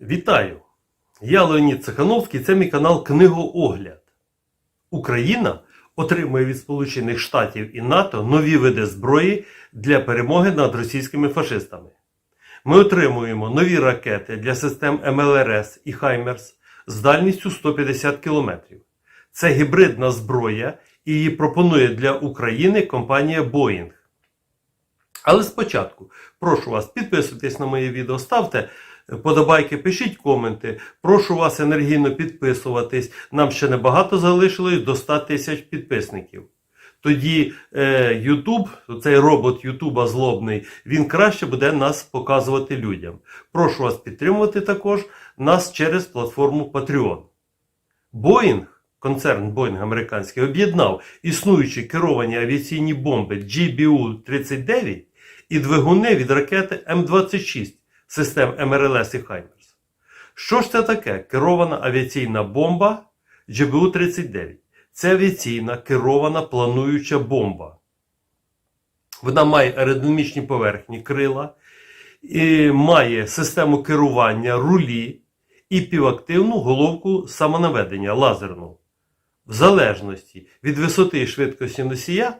Вітаю! Я Леонід Цехановський, це мій канал Книгоогляд. Україна отримує від Сполучених Штатів і НАТО нові види зброї для перемоги над російськими фашистами. Ми отримуємо нові ракети для систем МЛРС і Хаймерс з дальністю 150 км. Це гібридна зброя і її пропонує для України компанія Boeing. Але спочатку прошу вас підписуйтесь на моє відео, ставте подобайки, пишіть коменти. Прошу вас енергійно підписуватись. Нам ще небагато залишилось до 100 тисяч підписників. Тоді е, YouTube, цей робот Ютуба злобний, він краще буде нас показувати людям. Прошу вас підтримувати також нас через платформу Patreon. Boeing, концерн Boeing американський, об'єднав існуючі керовані авіаційні бомби GBU-39 і двигуни від ракети М26 систем МРЛС і Хаймерс. Що ж це таке керована авіаційна бомба GBU-39? Це авіаційна керована плануюча бомба. Вона має аеродинамічні поверхні крила, і має систему керування рулі і півактивну головку самонаведення лазерну. В залежності від висоти і швидкості носія,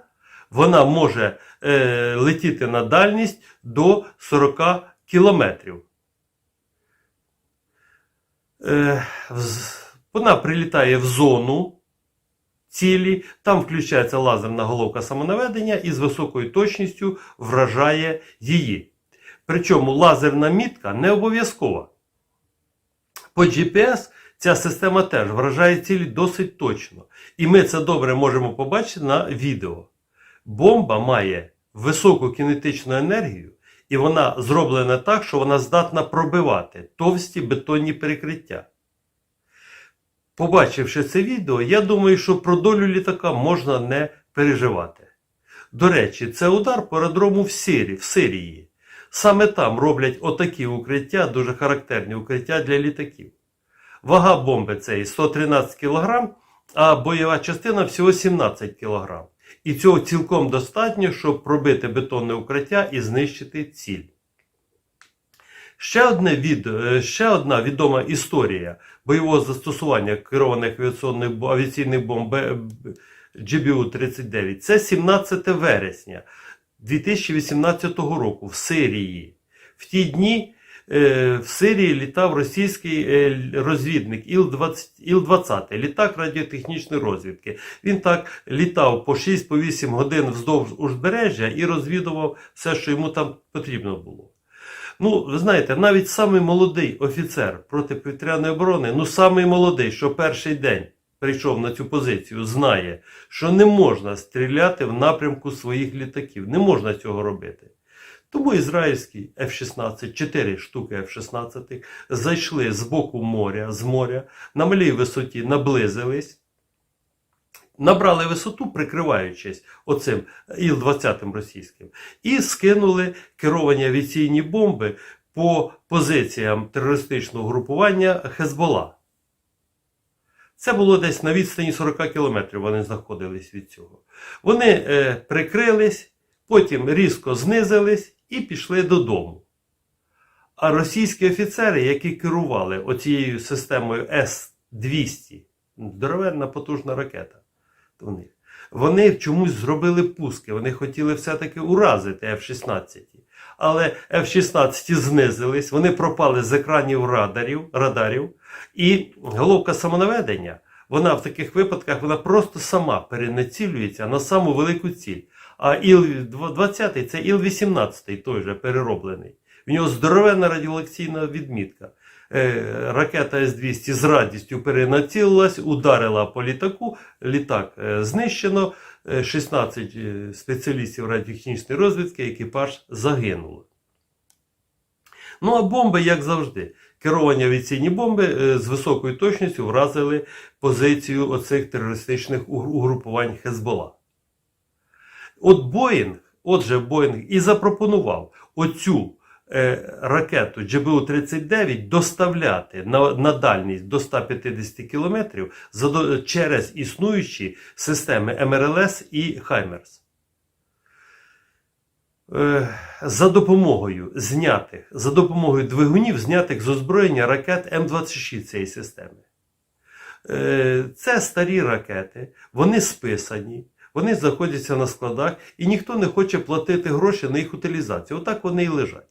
вона може е, летіти на дальність до 40 кілометрів. Е, вона прилітає в зону цілі, там включається лазерна головка самонаведення і з високою точністю вражає її. Причому лазерна мітка не обов'язкова. По GPS ця система теж вражає цілі досить точно. І ми це добре можемо побачити на відео. Бомба має високу кінетичну енергію, і вона зроблена так, що вона здатна пробивати товсті бетонні перекриття. Побачивши це відео, я думаю, що про долю літака можна не переживати. До речі, це удар по аеродрому в Сирії, в Сирії. Саме там роблять отакі укриття, дуже характерні укриття для літаків. Вага бомби цієї 113 кг, а бойова частина всього 17 кг. І цього цілком достатньо, щоб пробити бетонне укриття і знищити ціль. Ще, одне відео, е, ще одна відома історія бойового застосування керованих авіаційних, бомб е, GBU-39 це 17 вересня 2018 року в Сирії. В ті дні в Сирії літав російський е, розвідник Іл-20, Іл-20, літак радіотехнічної розвідки. Він так літав по 6-8 годин вздовж узбережжя і розвідував все, що йому там потрібно було. Ну, ви знаєте, навіть самий молодий офіцер протиповітряної оборони, ну самий молодий, що перший день прийшов на цю позицію, знає, що не можна стріляти в напрямку своїх літаків. Не можна цього робити. Тому ізраїльський F-16, 4 штуки F-16 зайшли з боку моря, з моря, на малій висоті наблизились, набрали висоту, прикриваючись оцим Іл-20 російським, і скинули керовані авіаційні бомби по позиціям терористичного групування Хезбола. Це було десь на відстані 40 кілометрів вони знаходились від цього. Вони е, прикрились, потім різко знизились і пішли додому. А російські офіцери, які керували оцією системою С-200, здоровенна потужна ракета у них, вони чомусь зробили пуски. Вони хотіли все-таки уразити F-16. Але F-16 знизились, вони пропали з екранів радарів, радарів, і головка самонаведення, вона в таких випадках вона просто сама перенацілюється на саму велику ціль. А Іл-20 це Іл-18, той же перероблений. В нього здоровенна радіолакційна відмітка. Е, Ракета С-200 з радістю перенацілилась, ударила по літаку. Літак е, знищено. Е, 16 е, спеціалістів радіотехнічної розвідки, екіпаж загинуло. Ну а бомби, як завжди, керовані авіаційні бомби з високою точністю вразили позицію оцих терористичних угрупувань Хезбола. От Боїнг, отже, Боїнг і запропонував оцю е, ракету GBU-39 доставляти на, на дальність до 150 км задо- через існуючі системи МРЛС і Хаймерс. е, за допомогою знятих, за допомогою двигунів, знятих з озброєння ракет М26 цієї системи. Е, Це старі ракети, вони списані, вони знаходяться на складах, і ніхто не хоче платити гроші на їх утилізацію. Отак вони і лежать.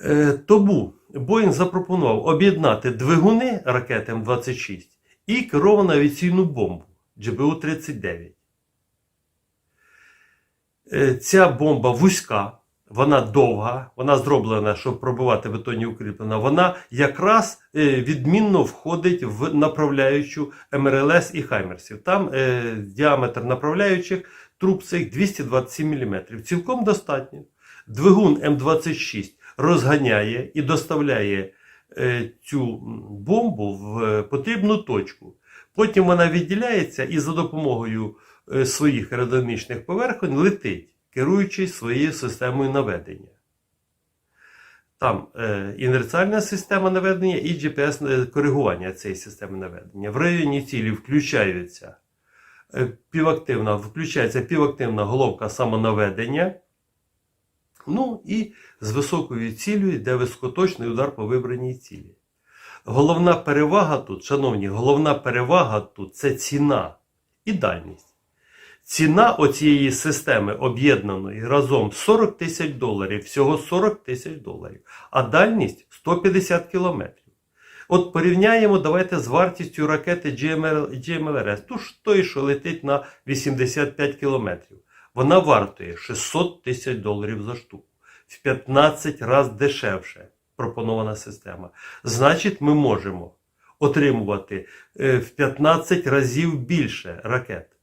Е, Тому Боїнг запропонував об'єднати двигуни ракети М26 і керовану авіаційну бомбу GBU-39. Е, Ця бомба вузька, вона довга, вона зроблена, щоб пробивати бетонні укріплення. Вона якраз е, відмінно входить в направляючу МРЛС і Хаймерсів. Там е, діаметр направляючих труб цих 227 мм. Цілком достатньо. Двигун М26 розганяє і доставляє е, цю бомбу в потрібну точку. Потім вона відділяється і за допомогою е, своїх аеродинамічних поверхонь летить, керуючись своєю системою наведення. Там е, інерціальна система наведення і GPS-коригування цієї системи наведення. В районі цілі включаються е, півактивна, включається півактивна головка самонаведення. Ну і з високою цілею йде високоточний удар по вибраній цілі. Головна перевага тут, шановні, головна перевага тут це ціна і дальність. Ціна оцієї системи об'єднаної разом 40 тисяч доларів, всього 40 тисяч доларів, а дальність 150 кілометрів. От порівняємо, давайте з вартістю ракети GML, GMLRS, ту ж той, що летить на 85 кілометрів. Вона вартує 600 тисяч доларів за штуку. В 15 разів дешевше пропонована система. Значить, ми можемо отримувати е, в 15 разів більше ракет.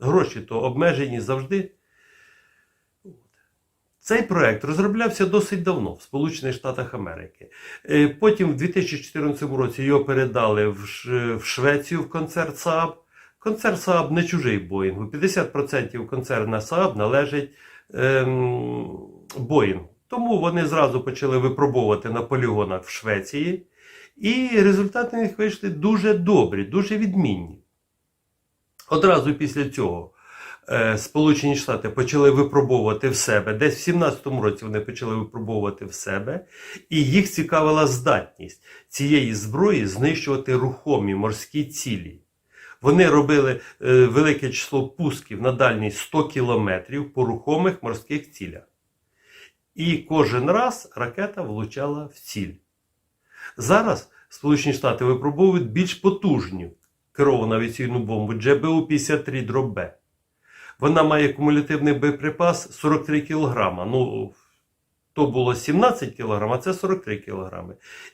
Гроші то обмежені завжди. Цей проект розроблявся досить давно в Сполучених Штатах Америки. Е, Потім в 2014 році його передали в Швецію в концерт Saab. Концерт Saab не чужий Боїнгу. 50% концерна Saab належить ем. Тому вони зразу почали випробовувати на полігонах в Швеції. І результати в них вийшли дуже добрі, дуже відмінні. Одразу після цього е, Сполучені Штати почали випробовувати в себе. Десь в 17-му році вони почали випробовувати в себе, і їх цікавила здатність цієї зброї знищувати рухомі морські цілі. Вони робили е, велике число пусків на дальність 100 кілометрів по рухомих морських цілях. І кожен раз ракета влучала в ціль. Зараз Сполучені Штати випробовують більш потужну керовану авіаційну бомбу GBU-53 дроб Б. Вона має кумулятивний боєприпас 43 кг. Ну, то було 17 кг, а це 43 кг.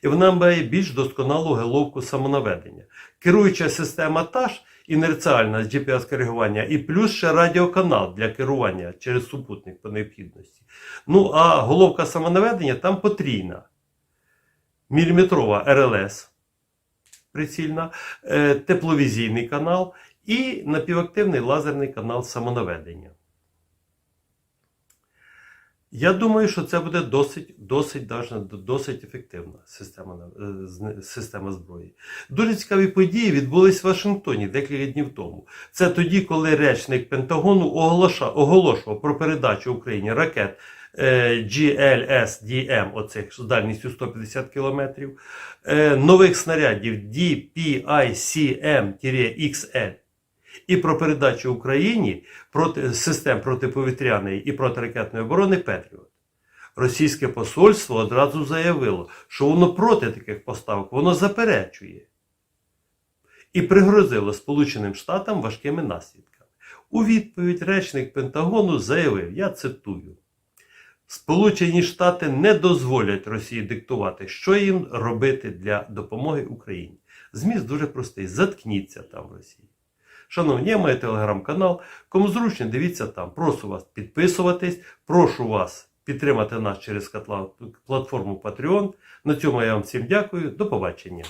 І вона має більш досконалу головку самонаведення. Керуюча система та ж інерціальна з GPS-коригування, і плюс ще радіоканал для керування через супутник по необхідності. Ну, а головка самонаведення там потрійна. Міліметрова РЛС прицільна, е, тепловізійний канал і напівактивний лазерний канал самонаведення. Я думаю, що це буде досить, досить, досить ефективна система, е, система зброї. Дуже цікаві події відбулись в Вашингтоні декілька днів тому. Це тоді, коли речник Пентагону оголошував про передачу Україні ракет GLSDM, оцих з дальністю 150 кілометрів, е, нових снарядів DPICM-XL і про передачу Україні проти, систем протиповітряної і протиракетної оборони Петріот. Російське посольство одразу заявило, що воно проти таких поставок, воно заперечує. І пригрозило Сполученим Штатам важкими наслідками. У відповідь речник Пентагону заявив: я цитую. Сполучені Штати не дозволять Росії диктувати, що їм робити для допомоги Україні. Зміст дуже простий: заткніться там в Росії. Шановні, я маю телеграм-канал. Кому зручно, дивіться там. Прошу вас підписуватись, прошу вас підтримати нас через платформу Patreon. На цьому я вам всім дякую. До побачення.